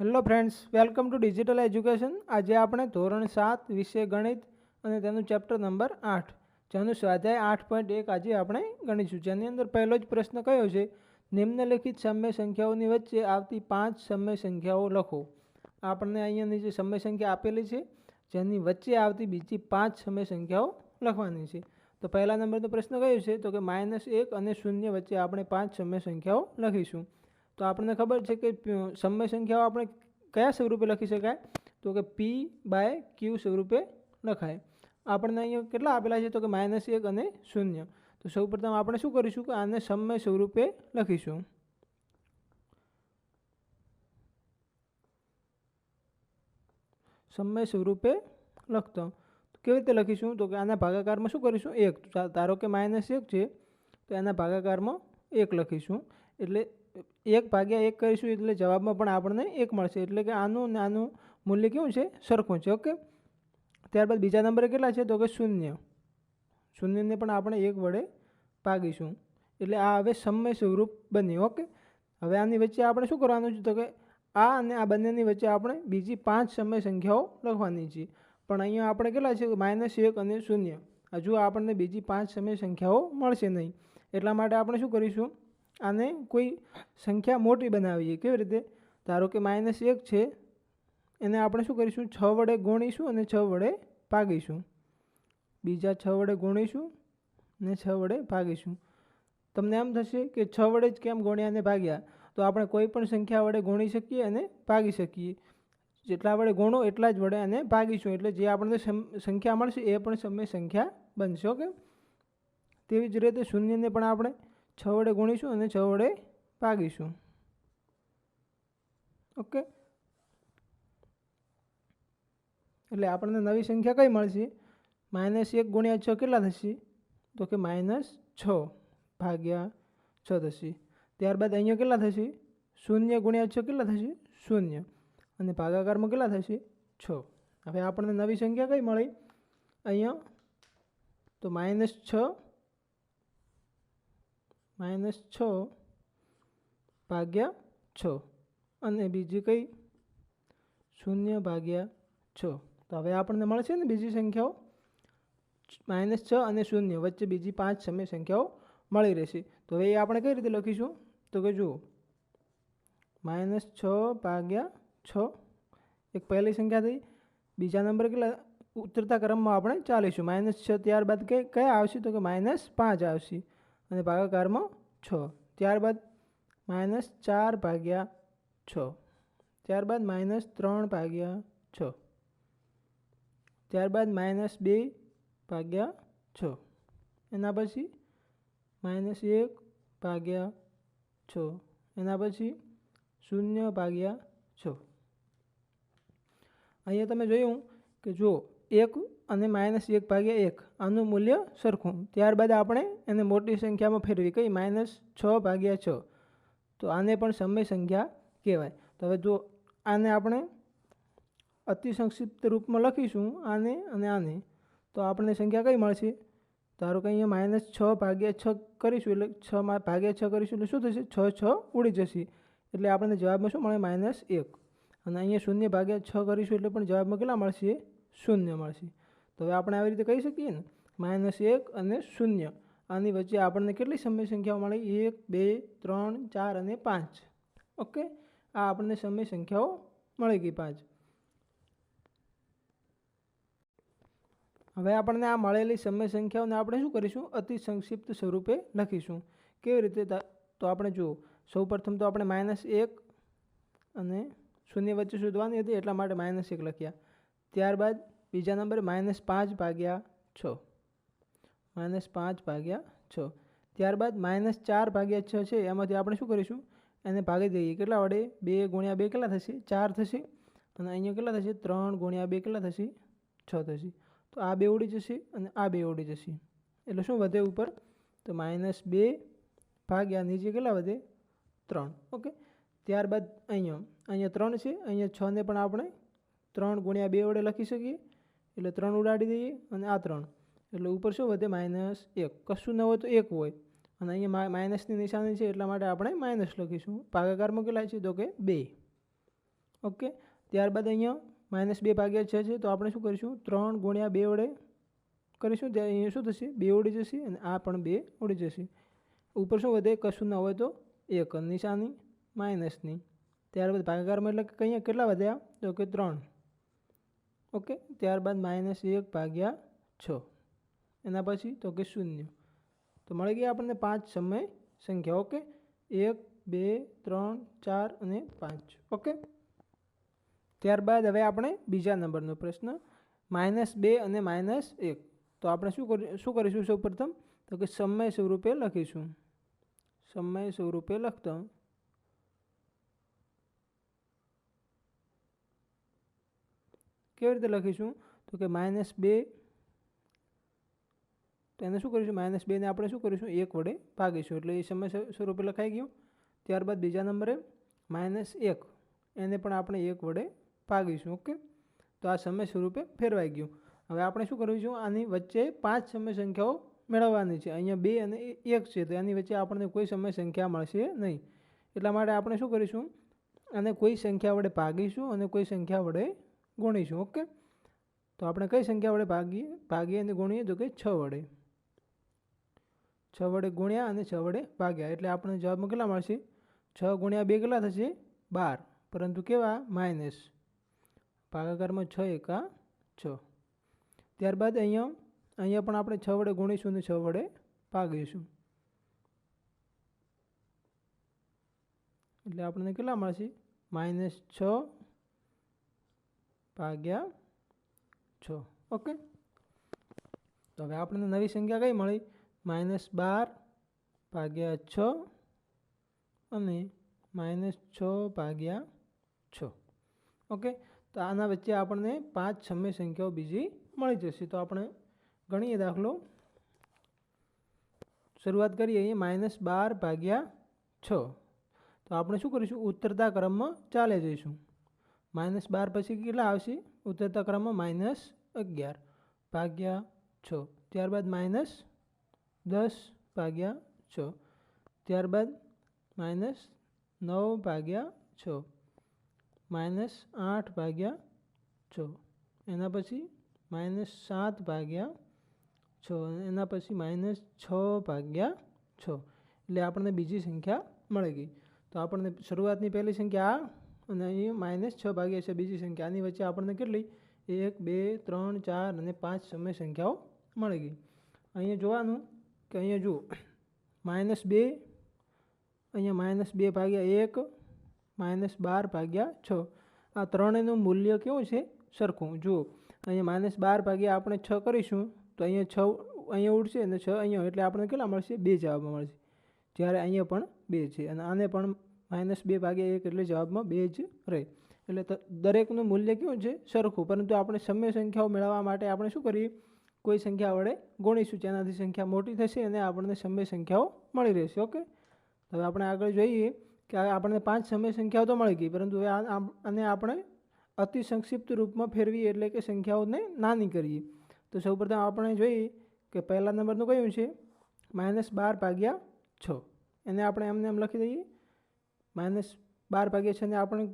Hello friends welcome to digital education આજે આપણે ધોરણ સાત વિષય ગણિત અને તેનું ચેપ્ટર નંબર આઠ. જેનું સ્વાધ્યાય આઠ પોઈન્ટ એક આજે આપણે ગણીશું. જેની અંદર પહેલો જ પ્રશ્ન કયો છે? નિમ્નલિખિત સમય સંખ્યાઓની વચ્ચે આવતી પાંચ સમય સંખ્યાઓ લખો. આપણને અહીંયાની જે સમય સંખ્યા આપેલી છે. જેની વચ્ચે આવતી બીજી પાંચ સમય સંખ્યાઓ લખવાની છે. તો પહેલા નંબરનો પ્રશ્ન કયો છે? તો કે માઇનસ એક અને શૂન્ય વચ્ચે આપણે પાંચ સમય સંખ્યાઓ લખીશું. તો આપણને ખબર છે કે સમય સંખ્યાઓ આપણે કયા સ્વરૂપે લખી શકાય? તો કે પી બાય ક્યુ સ્વરૂપે લખાય. આપણને અહીંયા કેટલા આપેલા છે? તો કે માઇનસ એક અને શૂન્ય. તો સૌપ્રથમ આપણે શું કરીશું કે આને સમય સ્વરૂપે લખીશું. સમય સ્વરૂપે લખતો. તો કેવી રીતે લખીશું? તો કે આના ભાગાકારમાં શું કરીશું? એક. ધારો કે માઇનસ એક છે, તો એના ભાગાકારમાં એક લખીશું. એટલે એક ભાગ્યા એક કરીશું એટલે જવાબમાં પણ આપણને એક મળશે. એટલે કે આનું ને આનું મૂલ્ય કેવું છે? સરખું છે. ઓકે? ત્યારબાદ બીજા નંબરે કેટલા છે? તો કે શૂન્ય. શૂન્યને પણ આપણે એક વડે ભાગીશું. એટલે આ હવે સમય સ્વરૂપ બન્યું ઓકે? હવે આની વચ્ચે આપણે શું કરવાનું છે? તો કે આ અને આ બંનેની વચ્ચે આપણે બીજી પાંચ સમય સંખ્યાઓ લખવાની છે. પણ અહીંયા આપણે કેટલા છે? માઇનસ એક અને શૂન્ય. હજુ આપણને બીજી પાંચ સમય સંખ્યાઓ મળશે નહીં. એટલા માટે આપણે શું કરીશું? આને કોઈ સંખ્યા મોટી બનાવીએ. કેવી રીતે? ધારો કે માઇનસ એક છે, એને આપણે શું કરીશું? છ વડે ગુણીશું અને છ વડે ભાગીશું. બીજા છ વડે ગુણીશું ને છ વડે ભાગીશું. તમને એમ થશે કે છ વડે જ કેમ ગુણ્યા અને ભાગ્યા? તો આપણે કોઈ પણ સંખ્યા વડે ગુણી શકીએ અને ભાગી શકીએ. જેટલા વડે ગુણો એટલા જ વડે અને ભાગીશું. એટલે જે આપણને સંખ્યા મળશે એ પણ સમય સંખ્યા બનશે, ઓકે? તેવી જ રીતે શૂન્યને પણ આપણે છ વડે ગુણીશું અને છ વડે ભાગીશું. ઓકે એટલે આપણને નવી સંખ્યા કઈ મળશે? માઇનસ એક ગુણ્યા છ કેટલા થશે? તો કે માઇનસ છ ભાગ્યા છ થશે. ત્યારબાદ અહીંયા કેટલા થશે? શૂન્ય ગુણ્યા છ કેટલા થશે? શૂન્ય. અને ભાગાકારમાં કેટલા થશે? છ. હવે આપણને નવી સંખ્યા કઈ મળી? અહીંયા તો માઇનસ છ માઇનસ છ ભાગ્યા છ. અને બીજી કઈ? શૂન્ય ભાગ્યા છ. તો હવે આપણને મળશે ને બીજી સંખ્યાઓ? માઇનસ છ અને શૂન્ય. વચ્ચે બીજી પાંચ સમય સંખ્યાઓ મળી રહેશે. તો હવે એ આપણે કઈ રીતે લખીશું? તો કે જુઓ. માઇનસ છ ભાગ્યા છ. એક પહેલી સંખ્યા થઈ. બીજા નંબર કેટલા? ઉતરતા ક્રમમાં આપણે ચાલીશું. માઇનસ છ ત્યારબાદ કઈ કયા આવશે? તો કે માઇનસ પાંચ આવશે. અને ભાગાકારમાં છ. ત્યારબાદ માઇનસ ચાર ભાગ્યા છ. ત્યારબાદ માઇનસ ત્રણ ભાગ્યા છ. ત્યારબાદ માઇનસ બે ભાગ્યા છ. એના પછી માઇનસ એક ભાગ્યા છ. એના પછી શૂન્ય ભાગ્યા છ. અહીંયા તમે જોયું કે જો એક અને માઇનસ એક ભાગ્યા એક. આનું મૂલ્ય સરખું. ત્યારબાદ આપણે એને મોટી સંખ્યામાં ફેરવી. કઈ? માઇનસ છ ભાગ્યા છ. તો આને પણ સમય સંખ્યા કહેવાય. તો હવે જો આને આપણે અતિ સંક્ષિપ્ત રૂપમાં લખીશું, આને અને આને, તો આપણને સંખ્યા કઈ મળશે? ધારો કે અહીંયા માઇનસ છ ભાગ્યા છ કરીશું એટલે છ ભાગ્યા છ કરીશું એટલે શું થશે? છ છ ઉડી જશે. એટલે આપણને જવાબમાં શું મળે? માઇનસ એક. અને અહીંયા શૂન્ય ભાગ્યા છ કરીશું એટલે પણ જવાબમાં કેટલા મળશે? શૂન્ય મળશે. તો હવે આપણે આવી રીતે કહી શકીએ ને, માઇનસ એક અને શૂન્ય. આની વચ્ચે આપણને કેટલી સમય સંખ્યાઓ મળી? એક, બે, ત્રણ, ચાર અને પાંચ. ઓકે આ આપણને સમય સંખ્યાઓ મળી ગઈ પાંચ. હવે આપણને આ મળેલી સમય સંખ્યાઓને આપણે શું કરીશું? અતિ સંક્ષિપ્ત સ્વરૂપે લખીશું. કેવી રીતે તો આપણે જુઓ. સૌપ્રથમ તો આપણે માઇનસ એક અને શૂન્ય વચ્ચે શોધવાની હતી, એટલા માટે માઇનસ એક લખ્યા. ત્યારબાદ બીજા નંબરે માઇનસ પાંચ ભાગ્યા છ. માઇનસ પાંચ ભાગ્યા છ. ત્યારબાદ માઇનસ ચાર ભાગ્યા છ છે, એમાંથી આપણે શું કરીશું? એને ભાગી દઈએ. કેટલા વડે? બે ગુણ્યા બે કેટલા થશે? ચાર થશે. અને અહીંયા કેટલા થશે? ત્રણ ગુણ્યા બે કેટલા થશે? છ થશે. તો આ બે ઉડી જશે અને આ બે ઉડી જશે. એટલે શું વધે ઉપર? તો માઇનસ બે ભાગ્યા નીચે કેટલા વધે? ત્રણ. ઓકે? ત્યારબાદ અહીંયા. અહીંયા ત્રણ છે. અહીંયા છને પણ આપણે ત્રણ ગુણ્યા બે વડે લખી શકીએ. એટલે ત્રણ ઉડાડી દઈએ અને આ ત્રણ. એટલે ઉપર શું વધે? માઇનસ એક. કશું ન હોય તો એક હોય. અને અહીંયા માઇનસની નિશાની છે એટલા માટે આપણે માઇનસ લખીશું. ભાગાકાર મૂકેલા છે? તો કે બે. ઓકે? ત્યારબાદ અહીંયા માઇનસ બે ભાગ્યા છ છે. તો આપણે શું કરીશું? ત્રણ ગુણ્યા બે વડે કરીશું. ત્યાં અહીંયા શું થશે? બે ઉડી જશે અને આ પણ બે ઉડી જશે. ઉપર શું વધે? કશું ન હોય તો એક. નિશાની માઇનસની. ત્યારબાદ ભાગાકારમાં એટલે કે અહીંયા કેટલા વધ્યા? તો કે ત્રણ. ઓકે, ત્યારબાદ માઇનસ એક ભાગ્યા છ. એના પછી તો કે શૂન્ય. તો મળી ગઈ આપણને પાંચ સમય સંખ્યા, ઓકે? એક, બે, ત્રણ, ચાર અને પાંચ. ઓકે? ત્યારબાદ હવે આપણે બીજા નંબરનો પ્રશ્ન, માઇનસ બે અને માઇનસ એક. તો આપણે શું કરી, શું કરીશું સૌ પ્રથમ તો કે સમય સ્વરૂપે લખીશું. સમય સ્વરૂપે લખતા કેવી રીતે લખીશું? તો કે માઇનસ બે, તો એને શું કરીશું? માઇનસ બેને આપણે શું કરીશું? એક વડે ભાગીશું. એટલે એ સમય સ્વરૂપે લખાઈ ગયું. ત્યારબાદ બીજા નંબરે માઇનસ એક. એને પણ આપણે એક વડે ભાગીશું. ઓકે? તો આ સમય સ્વરૂપે ફેરવાઈ ગયું. હવે આપણે શું કરીશું? આની વચ્ચે પાંચ સમય સંખ્યાઓ મેળવવાની છે. અહીંયા બે અને એક છે. તો એની વચ્ચે આપણને કોઈ સમય સંખ્યા મળશે નહીં. એટલા માટે આપણે શું કરીશું? અને કોઈ સંખ્યા વડે ભાગીશું અને કોઈ સંખ્યા વડે ગુણીશું, ઓકે? તો આપણે કઈ સંખ્યા વડે ભાગીએ? ભાગીએ અને ગુણીએ તો કે છ વડે. છ વડે ગુણ્યા અને છ વડે ભાગ્યા. એટલે આપણને જવાબમાં કેટલા મળશે? છ ગુણ્યા બે કેટલા થશે? બાર. પરંતુ કેવા? માઇનસ. ભાગાકારમાં છ એકા છ. ત્યારબાદ અહીંયા અહીંયા પણ આપણે છ વડે ગુણીશું અને છ વડે ભાગીશું. એટલે આપણને કેટલા મળશે? માઇનસ છ ભાગ્યા છ. ઓકે તો હવે આપણને નવી સંખ્યા કઈ મળી? માઇનસ બાર ભાગ્યા છ અને માઇનસ છ ભાગ્યા છ. ઓકે તો આના વચ્ચે આપણને પાંચ સમય સંખ્યાઓ બીજી મળી જશે. તો આપણે ગણીએ દાખલો. શરૂઆત કરીએ અહીંયા માઇનસ બાર ભાગ્યા છ. તો આપણે શું કરીશું? ઉતરતા ક્રમમાં ચાલે જઈશું. માઇનસ બાર પછી કેટલા આવશે? ઉતરતા ક્રમમાં માઇનસ અગિયાર ભાગ્યા છ. ત્યારબાદ માઇનસ દસ ભાગ્યા છ. ત્યારબાદ માઇનસ નવ ભાગ્યા છ. માઇનસ આઠ ભાગ્યા છ. એના પછી માઇનસ સાત ભાગ્યા છ. એના પછી માઇનસ છ ભાગ્યા છ. એટલે આપણને બીજી સંખ્યા મળી ગઈ. તો આપણને શરૂઆતની પહેલી સંખ્યા આ અને અહીં માઇનસ છ ભાગ્યા છે. બીજી સંખ્યા. આની વચ્ચે આપણને કેટલી? એક, બે, ત્રણ, ચાર અને પાંચ સમય સંખ્યાઓ મળી ગઈ. અહીંયા જોવાનું કે અહીંયા જુઓ. માઇનસ બે, અહીંયા માઇનસ બે ભાગ્યા એક, માઇનસ બાર ભાગ્યા છ. આ ત્રણેયનું મૂલ્ય કેવું છે? સરખું. જુઓ. અહીંયા માઇનસ બાર ભાગ્યા આપણે છ કરીશું, તો અહીંયા છ અહીંયા ઉડશે અને છ અહીંયા એટલે આપણને કેટલા મળશે? બે જવાબ મળશે. જ્યારે અહીંયા પણ બે છે. અને આને પણ માઇનસ બે ભાગ્યા એક એટલે જવાબમાં બે જ રહે. એટલે દરેકનું મૂલ્ય કેવું છે? સરખું. પરંતુ આપણે સમય સંખ્યાઓ મેળવવા માટે આપણે શું કરીએ? કોઈ સંખ્યા વડે ગુણીશું. જેનાથી સંખ્યા મોટી થશે અને આપણને સમય સંખ્યાઓ મળી રહેશે. ઓકે? હવે આપણે આગળ જોઈએ કે આપણને પાંચ સમય સંખ્યાઓ તો મળી ગઈ. પરંતુ હવે આને આપણે અતિ સંક્ષિપ્ત રૂપમાં ફેરવીએ એટલે કે સંખ્યાઓને નાની કરીએ. તો સૌપ્રથમ આપણે જોઈએ કે પહેલા નંબરનું કયું છે? માઇનસ બાર ભાગ્યા છ. એને આપણે એમને એમ લખી દઈએ. માઇનસ બાર ભાગ્યા છે ને આપણે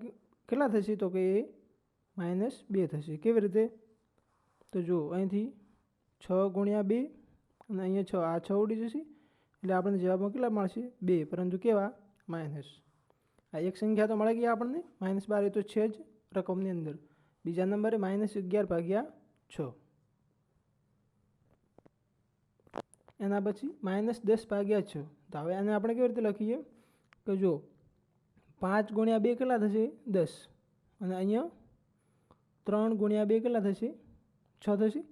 કેટલા થશે? તો કે એ માઇનસ બે થશે. કેવી રીતે? તો જુઓ અહીંથી છ ગુણ્યા બે અને અહીંયા છ, આ છ ઉડી જશે. એટલે આપણને જવાબમાં કેટલા મળશે? બે. પરંતુ કેવા? માઇનસ. આ એક સંખ્યા તો મળી ગઈ આપણને. માઇનસ બાર એ તો છે જ રકમની અંદર. બીજા નંબરે માઇનસ અગિયાર ભાગ્યા છ. એના પછી માઇનસ દસ ભાગ્યા છ. તો હવે આને આપણે કેવી રીતે લખીએ? કે જો પાંચ ગુણ્યા બે કેટલા થશે? દસ. અને અહીંયા ત્રણ ગુણ્યા બે કેટલા થશે? છ થશે.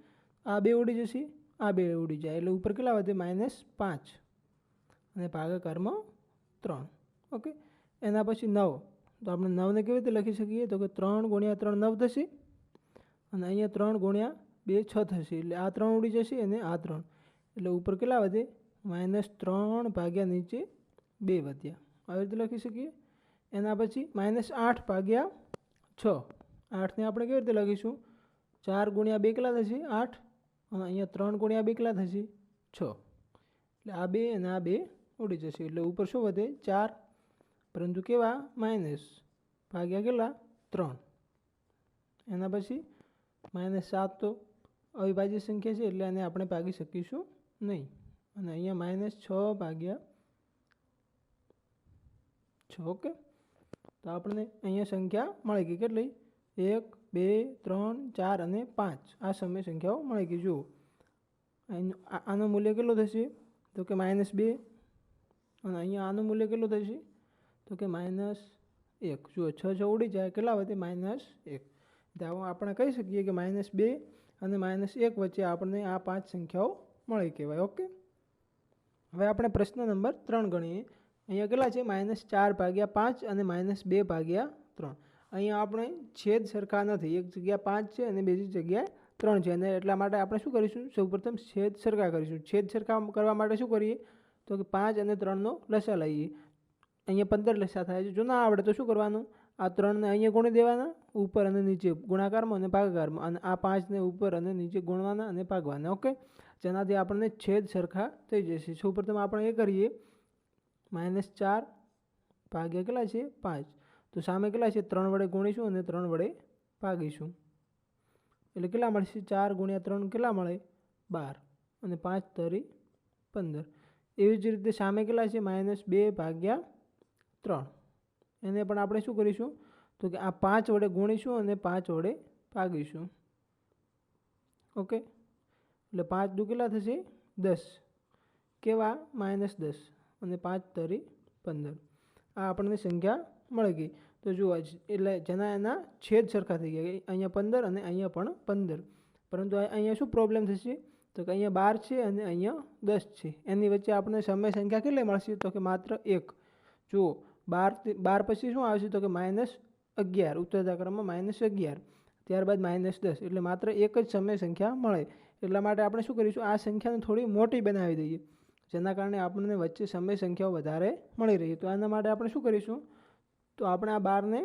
આ બે ઉડી જશે. આ બે ઉડી જાય. એટલે ઉપર કેટલા વધે? માઇનસ પાંચ. અને ભાગાકારમાં ત્રણ. ઓકે? એના પછી નવ. તો આપણે નવને કેવી રીતે લખી શકીએ? તો કે ત્રણ ગુણ્યા ત્રણ નવ થશે. અને અહીંયા ત્રણ ગુણ્યા બે છ થશે. એટલે આ ત્રણ ઉડી જશે અને આ ત્રણ. એટલે ઉપર કેટલા વધે? માઇનસ ત્રણ ભાગ્યા નીચે બે વધ્યા. આવી રીતે લખી શકીએ? એના પછી માઇનસ આઠ ભાગ્યા છ. આઠને આપણે કેવી રીતે લખીશું? ચાર ગુણ્યા બે કેટલા થશે આઠ, અને અહીંયા ત્રણ ગુણ્યા બે કેટલા થશે છ. એટલે આ બે અને આ બે ઉડી જશે. એટલે ઉપર શું વધે? ચાર. પરંતુ કેવા? માઇનસ ભાગ્યા કેટલા? ત્રણ. એના પછી માઇનસ સાત તો અવિભાજ્ય સંખ્યા છે, એટલે આને આપણે ભાગી શકીશું નહીં. અને અહીંયા માઇનસ છ ભાગ્યા છ, ઓકે? તો આપણને અહીંયા સંખ્યા મળી ગઈ કેટલી? એક, બે, ત્રણ, ચાર અને પાંચ. આ સમય સંખ્યાઓ મળી ગઈ. જુઓ. આનું મૂલ્ય કેટલું થશે? તો કે માઇનસ બે. અને અહીંયા આનું મૂલ્ય કેટલું થશે? તો કે માઇનસ એક. જુઓ, છ છ ઉડી જાય. કેટલા વધે? માઇનસ એક. તો આપણે કહી શકીએ કે માઇનસ બે અને માઇનસ એક વચ્ચે આપણને આ પાંચ સંખ્યાઓ મળી કહેવાય. ઓકે? હવે આપણે પ્રશ્ન નંબર ત્રણ ગણીએ. અહીંયા કેટલા છે? માઇનસ ચાર ભાગ્યા પાંચ અને માઇનસ બે ભાગ્યા ત્રણ. અહીંયા આપણે છેદ સરખા નથી. એક જગ્યા પાંચ છે અને બીજી જગ્યાએ ત્રણ છે. અને એટલા માટે આપણે શું કરીશું? સૌપ્રથમ છેદ સરખા કરીશું. છેદ સરખા કરવા માટે શું કરીએ? તો કે પાંચ અને ત્રણનો લસા લઈએ. અહીંયા પંદર લસા થાય છે. જો ના આવડે તો શું કરવાનું? આ ત્રણને અહીંયા ગુણી દેવાના, ઉપર અને નીચે ગુણાકારમાં અને ભાગાકારમાં. અને આ પાંચને ઉપર અને નીચે ગુણવાના અને ભાગવાના. ઓકે? જેનાથી આપણને છેદ સરખા થઈ જશે. સૌપ્રથમ આપણે એ કરીએ. માઇનસ ચાર ભાગ્યા કેટલા છે? પાંચ. તો સામે કેટલા છે? ત્રણ વડે ગુણીશું અને ત્રણ વડે ભાગીશું. એટલે કેટલા મળશે? ચાર ગુણ્યા ત્રણ કેટલા મળે? બાર. અને પાંચ તરી પંદર. એવી જ રીતે સામે કેટલા છે? માઇનસ બે ભાગ્યા ત્રણ. એને પણ આપણે શું કરીશું? તો કે આ પાંચ વડે ગુણીશું અને પાંચ વડે ભાગીશું. ઓકે? એટલે પાંચ દુ કેટલા થશે? દસ. કેવા? માઇનસ દસ. અને પાંચ તરી પંદર. આ આપણને સંખ્યા મળી ગઈ. તો જુઓ એટલે જેના એના છેદ સરખા થઈ ગયા. અહીંયા પંદર અને અહીંયા પણ પંદર. પરંતુ અહીંયા શું પ્રોબ્લેમ થશે? તો કે અહીંયા બાર છે અને અહીંયા દસ છે. એની વચ્ચે આપણને સમય સંખ્યા કેટલી મળશે? તો કે માત્ર એક. જુઓ, બાર બાર પછી શું આવશે? તો કે માઇનસ અગિયાર. ઉત્તરતા ક્રમમાં માઇનસ અગિયાર. ત્યારબાદ માઇનસ દસ. એટલે માત્ર એક જ સમય સંખ્યા મળે. એટલા માટે આપણે શું કરીશું? આ સંખ્યાને થોડી મોટી બનાવી દઈએ. જેના કારણે આપણને વચ્ચે સમય સંખ્યાઓ વધારે મળી રહી. તો આના માટે આપણે શું કરીશું? તો આપણે આ બારને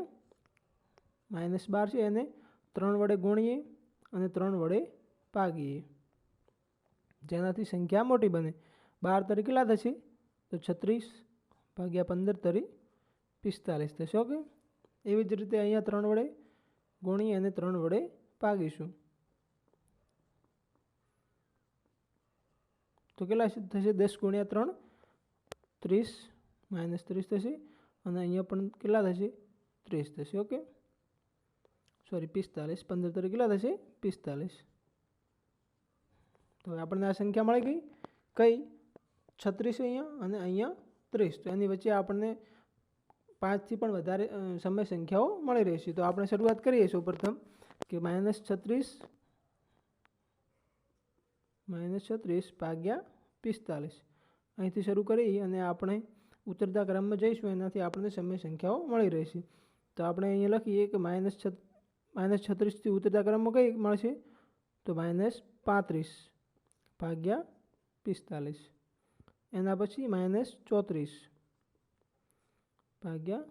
માઇનસ બાર છે, એને ત્રણ વડે ગુણીએ અને ત્રણ વડે ભાગીએ. જેનાથી સંખ્યા મોટી બને. બાર તરી કેટલા થશે તો છત્રીસ ભાગ્યા પંદર તરી પિસ્તાલીસ. થશે, ઓકે? એવી જ રીતે અહીંયા ત્રણ વડે ગુણીએ અને ત્રણ વડે ભાગીશું. તો કેટલા થશે દસ ગુણ્યા ત્રણ, ત્રીસ, માઇનસ ત્રીસ થશે અને અહીંયા પણ કેટલા થશે? ત્રીસ થશે, ઓકે? સોરી પિસ્તાલીસ. પંદર તરીકે કેટલા થશે? પિસ્તાલીસ. તો આપણને આ સંખ્યા મળી ગઈ. કઈ? છત્રીસ અહીંયા અને અહીંયા ત્રીસ. તો એની વચ્ચે આપણને પાંચથી પણ વધારે સમય સંખ્યાઓ મળી રહેશે. તો આપણે શરૂઆત કરીએ સૌ પ્રથમ કે માઇનસ છત્રીસ માઇનસ છત્રીસ ભાગ્યા પિસ્તાલીસ. અહીંથી શરૂ કરી અને આપણે ઉતરતા ક્રમમાં જઈશું. એનાથી આપણને સમય સંખ્યાઓ મળી રહેશે. તો આપણે અહીંયા લખીએ કે માઇનસ છ માઇનસ છત્રીસથી ઉતરતા ક્રમમાં કઈ મળશે? તો માઇનસ પાંત્રીસ ભાગ્યા પિસ્તાલીસ. એના પછી માઇનસ ચોત્રીસ ભાગ્યા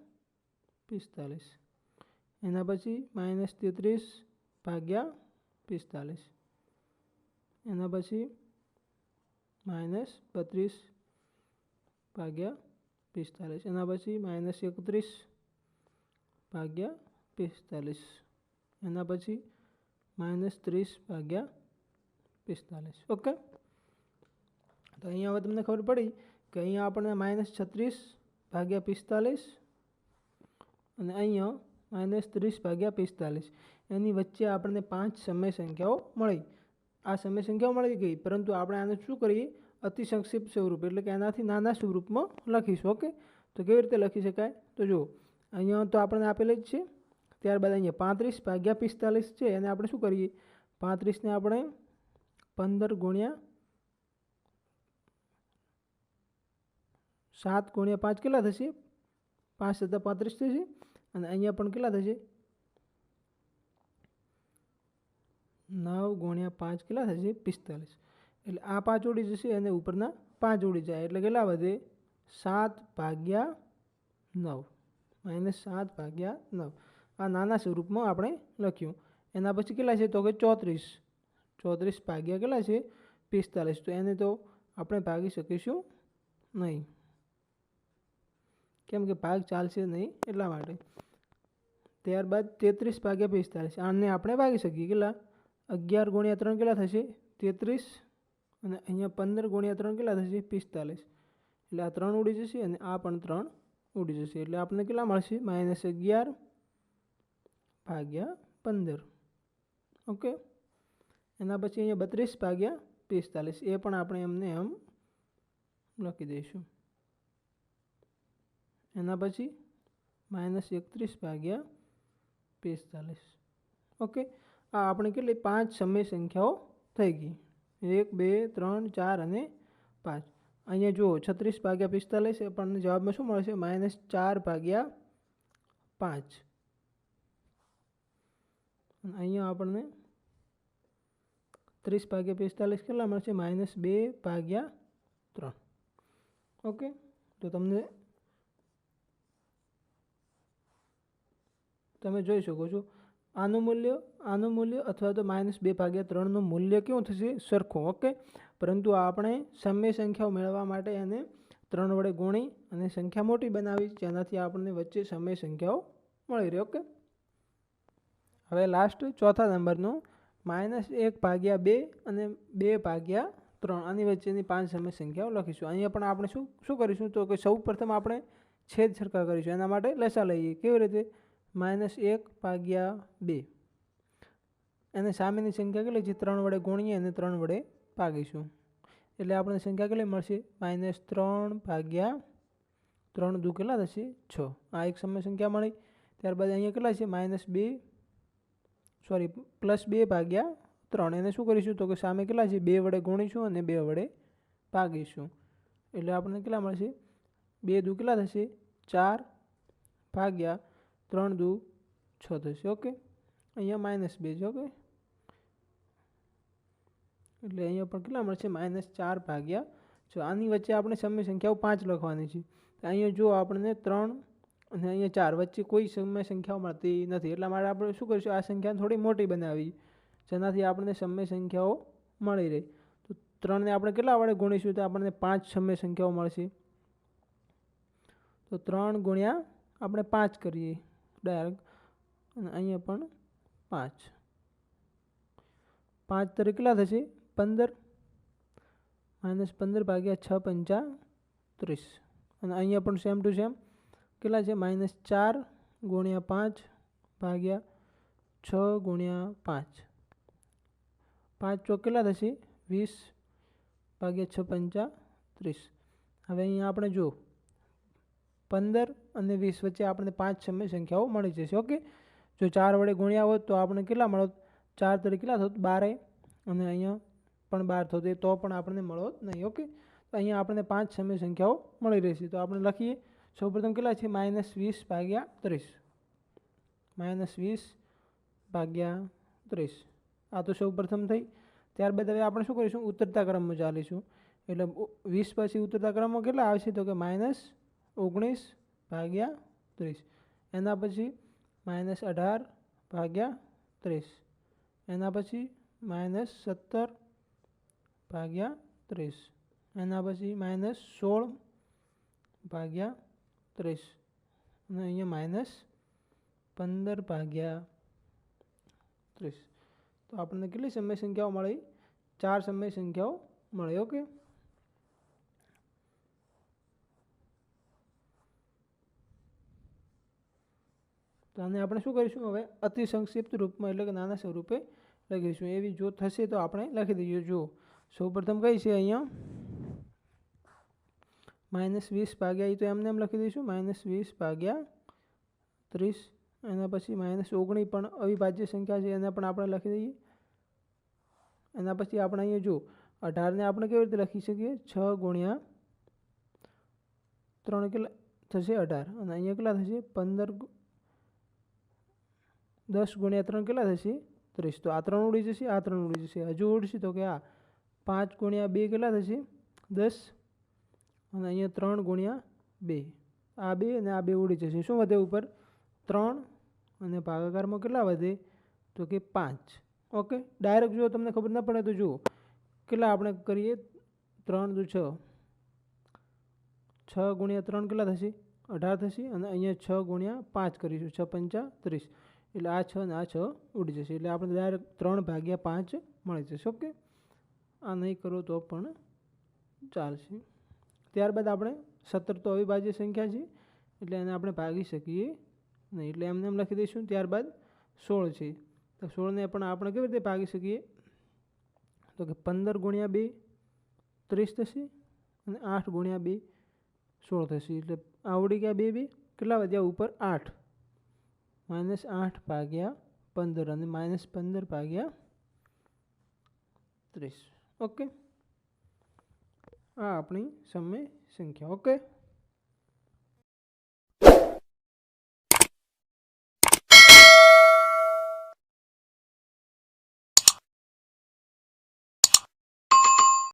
પિસ્તાલીસ. એના પછી માઇનસ તેત્રીસ ભાગ્યા પિસ્તાલીસ. એના પછી માઇનસ બત્રીસ ભાગ્યા પિસ્તાલીસ. એના પછી માઇનસ એકત્રીસ ભાગ્યા પિસ્તાલીસ. એના પછી માઇનસ ત્રીસ ભાગ્યા પિસ્તાલીસ. ઓકે તો અહીંયા હવે તમને ખબર પડી કે અહીંયા આપણને માઇનસ છત્રીસ ભાગ્યા પિસ્તાલીસ અને અહીંયા માઇનસ ત્રીસ ભાગ્યા પિસ્તાલીસ. એની વચ્ચે આપણને પાંચ સમય સંખ્યાઓ મળી. આ સમય સંખ્યાઓ મળી ગઈ. પરંતુ આપણે આને શું કરીએ? અતિ સંક્ષિપ્ત સ્વરૂપ, એટલે કે એનાથી નાના સ્વરૂપમાં લખીશું, ઓકે? તો કેવી રીતે લખી શકાય? તો જુઓ, અહીંયા તો આપણને આપેલી જ છે. ત્યારબાદ અહીંયા પાંત્રીસ ભાગ્યા પિસ્તાલીસ છે. એને આપણે શું કરીએ? પાંત્રીસને આપણે પંદર ગુણ્યા સાત ગુણ્યા પાંચ કેટલા થશે? પાંચ સત્તા પાંત્રીસ થશે. અને અહીંયા પણ કેટલા થશે? નવ ગુણ્યા પાંચ કેટલા થશે પિસ્તાલીસ. એટલે આ પાંચ ઉડી જશે અને ઉપરના પાંચ ઉડી જાય. એટલે કેટલા વધે? સાત ભાગ્યા નવ. માઇનસ સાત ભાગ્યા નવ. આ નાના સ્વરૂપમાં આપણે લખ્યું. એના પછી કેટલા છે? તો કે ચોત્રીસ. ચોત્રીસ ભાગ્યા કેટલા છે? પિસ્તાલીસ. તો એને તો આપણે ભાગી શકીશું નહીં. કેમ કે ભાગ ચાલશે નહીં એટલા માટે. ત્યારબાદ તેત્રીસ ભાગ્યા પિસ્તાલીસ. આને આપણે ભાગી શકીએ. કેટલા? અગિયાર ગુણ્યા ત્રણ કેટલા થશે? તેત્રીસ. અને અહીંયા પંદર ગુણ્યા ત્રણ કેટલા થશે? પિસ્તાલીસ. એટલે આ ત્રણ ઉડી જશે અને આ પણ ત્રણ ઉડી જશે. એટલે આપણને કેટલા મળશે? માઇનસ અગિયાર ભાગ્યા પંદર. ઓકે? એના પછી અહીંયા બત્રીસ ભાગ્યા પિસ્તાલીસ. એ પણ આપણે એમને એમ લખી દઈશું. એના પછી માઇનસ એકત્રીસ ભાગ્યા પિસ્તાલીસ. ઓકે? આ આપણે કેટલી? પાંચ સમય સંખ્યાઓ થઈ ગઈ. એક, બે, ત્રણ, ચાર અને પાંચ. અહીંયા જુઓ, છત્રીસ ભાગ્યા પિસ્તાલીસ આપણને જવાબમાં શું મળશે માઇનસ ચાર ભાગ્યા પાંચ. અહીંયા આપણને ત્રીસ ભાગ્યા પિસ્તાલીસ કેટલા મળશે માઇનસ બે ભાગ્યા ત્રણ. ઓકે? તો તમને તમે જોઈ શકો છો. આનું મૂલ્ય આનું મૂલ્ય અથવા તો માઇનસ બે ભાગ્યા ત્રણનું મૂલ્ય કેવું થશે? સરખું ઓકે પરંતુ આપણે સમય સંખ્યાઓ મેળવવા માટે એને ત્રણ વડે ગુણી અને સંખ્યા મોટી બનાવી, જેનાથી આપણને વચ્ચે સમય સંખ્યાઓ મળી રહે ઓકે હવે લાસ્ટ ચોથા નંબરનું માઇનસ એક ભાગ્યા બે અને બે ભાગ્યા ત્રણ. આની વચ્ચેની પાંચ સમય સંખ્યાઓ લખીશું. અહીંયા પણ આપણે શું શું કરીશું? તો કે સૌ પ્રથમ આપણે છેદ સરખા કરીશું. એના માટે લસા લઈએ. કેવી રીતે? માઇનસ એક ભાગ્યા બે. એને સામેની સંખ્યા કેટલી? છે ત્રણ વડે ગુણીએ અને ત્રણ વડે ભાગીશું. એટલે આપણને સંખ્યા કેટલી મળશે? માઇનસ ત્રણ ભાગ્યા ત્રણ દુ કેટલા થશે? છ. આ એક સમય સંખ્યા મળી. ત્યારબાદ અહીંયા કેટલા છે? માઇનસ બે. સોરી, પ્લસ બે ભાગ્યા ત્રણ. એને શું કરીશું? તો કે સામે કેટલા છે? બે વડે ગુણીશું અને બે વડે ભાગીશું. એટલે આપણને કેટલા મળશે? બે દુ કેટલા થશે? ચાર ભાગ્યા ત્રણ દુ છ થશે, ઓકે? અહીંયા માઇનસ બે છે, ઓકે? એટલે અહીંયા પણ કેટલા મળશે? માઇનસ ચાર ભાગ્યા છ. આની વચ્ચે આપણે સમય સંખ્યાઓ પાંચ લખવાની છે. અહીંયા જો આપણને ત્રણ અને અહીંયા ચાર વચ્ચે કોઈ સમય સંખ્યાઓ મળતી નથી. એટલા માટે આપણે શું કરીશું? આ સંખ્યા થોડી મોટી બનાવી. જેનાથી આપણને સમય સંખ્યાઓ મળી રહે. તો ત્રણને આપણે કેટલા વડે ગુણીશું? તો આપણને પાંચ સમય સંખ્યાઓ મળશે. તો ત્રણ ગુણ્યા આપણે પાંચ કરીએ. ડાયરેક્ટ અને અહીંયા પણ પાંચ. પાંચ તરીકે કેટલા થશે? પંદર. માઇનસ પંદર ભાગ્યા છ પંચા ત્રીસ. અને અહીંયા પણ સેમ ટુ સેમ કેટલા છે? માઇનસ ચાર ગુણ્યા પાંચ ભાગ્યા છ ગુણ્યા પાંચ. પાંચ ચોક કેટલા થશે? વીસ ભાગ્યા છ પંચા ત્રીસ. હવે અહીંયા આપણે જો પંદર અને વીસ વચ્ચે આપણને પાંચ સમય સંખ્યાઓ મળી જશે, ઓકે? જો ચાર વડે ગુણ્યા હોત તો આપણને કેટલા મળત? ચાર તરીકે કેટલા થતું? બારે. અને અહીંયા પણ બાર થતું તો પણ આપણને મળો નહીં, ઓકે? તો અહીંયા આપણને પાંચ સમય સંખ્યાઓ મળી રહેશે. તો આપણે લખીએ. સૌપ્રથમ કેટલા છે? માઇનસ વીસ ભાગ્યા ત્રીસ. માઇનસ વીસ ભાગ્યા ત્રીસ. આ તો સૌ પ્રથમ થઈ. ત્યારબાદ હવે આપણે શું કરીશું? ઉતરતા ક્રમમાં ચાલીશું. એટલે વીસ પછી ઉતરતા ક્રમમાં કેટલા આવશે? તો કે માઇનસ ઓગણીસ ભાગ્યા ત્રીસ એના પછી માઇનસ અઢાર ભાગ્યા ત્રીસ એના પછી માઇનસ સત્તર ભાગ્યા ત્રીસ એના પછી માઇનસ સોળ ભાગ્યા ત્રીસ અને અહીંયા માઇનસ પંદર ભાગ્યા ત્રીસ તો આપણને કેટલી સમય સંખ્યાઓ મળી ચાર સમય સંખ્યાઓ મળી ઓકે તો આને આપણે શું કરીશું? હવે અતિ સંક્ષિપ્ત રૂપમાં એટલે કે નાના સ્વરૂપે લખીશું. એવી જો થશે તો આપણે લખી દઈએ. જો સૌપ્રથમ કઈ છે અહીંયા? માઇનસ વીસ ભાગ્યા એ તો એમને એમ લખી દઈશું. માઇનસ વીસ ભાગ્યા ત્રીસ. એના પછી માઇનસ ઓગણીસ પણ અવિભાજ્ય સંખ્યા છે, એને પણ આપણે લખી દઈએ. એના પછી આપણે અહીંયા જો અઢારને આપણે કેવી રીતે લખી શકીએ? છ ગુણ્યા ત્રણ કેટલા? થશે અઢાર. અને અહીંયા કેટલા થશે? પંદર દસ ગુણ્યા ત્રણ કેટલા થશે? ત્રીસ. તો આ ત્રણ ઉડી જશે, આ ત્રણ ઉડી જશે. હજુ ઉડશે તો કે આ પાંચ ગુણ્યા બે કેટલા થશે? દસ. અને અહીંયા ત્રણ ગુણ્યા બે. આ બે અને આ બે ઉડી જશે. શું વધે ઉપર? ત્રણ અને ભાગાકારમાં કેટલા વધે? તો કે પાંચ. ઓકે? ડાયરેક્ટ જો તમને ખબર ન પડે તો જુઓ. કેટલા આપણે કરીએ? ત્રણ દુ છ. છ ગુણ્યા ત્રણ કેટલા થશે? અઢાર થશે અને અહીંયા છ ગુણ્યા પાંચ કરીશું. છ પંચા ત્રીસ. એટલે આ છ અને આ છ ઉડી જશે. એટલે આપણે ડાયરેક્ટ ત્રણ ભાગ્યા પાંચ મળી જશે ઓકે આ નહીં કરો તો પણ ચાલશે. ત્યારબાદ આપણે સત્તર તો અવિભાજ્ય સંખ્યા છે, એટલે એને આપણે ભાગી શકીએ નહીં. એટલે એમને એમ લખી દઈશું, ત્યારબાદ સોળ છે. તો સોળને પણ આપણે કેવી રીતે ભાગી શકીએ? તો કે પંદર ગુણ્યા બે ત્રીસ થશે અને આઠ ગુણ્યા બે સોળ થશે. એટલે આવડી ગયા બે બે, કેટલા વધ્યા? ઉપર આઠ. માઇનસ આઠ ભાગ્યા પંદર અને માઇનસ પંદર ભાગ્યા ત્રીસ ઓકે આ આપણી સમય સંખ્યા ઓકે